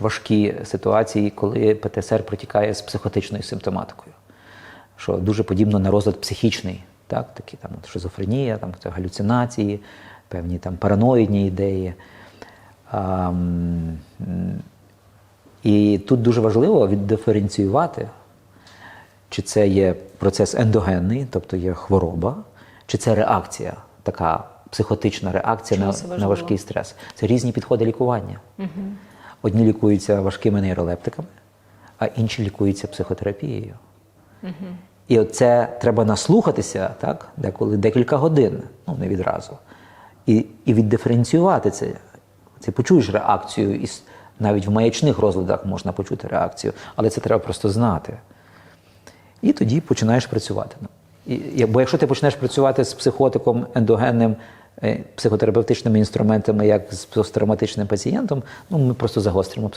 важкі ситуації, коли ПТСР протікає з психотичною симптоматикою, що дуже подібно на розлад психічний, так, такі там от шизофренія, там це галюцинації, певні там параноїдні ідеї. А, і тут дуже важливо віддиференціювати, чи це є процес ендогенний, тобто є хвороба, чи це реакція, така психотична реакція Чому на, на важкий стрес. Це різні підходи лікування. Одні лікуються важкими нейролептиками, а інші лікуються психотерапією. І оце треба наслухатися, так, деколи декілька годин, ну не відразу. І, і віддиференціювати це. Ти почуєш реакцію, і навіть в маячних розладах можна почути реакцію, але це треба просто знати. І тоді починаєш працювати. Ну, І, бо якщо ти почнеш працювати з психотиком ендогенним, психотерапевтичними інструментами, як з посттравматичним пацієнтом, ну ми просто загостримо психо.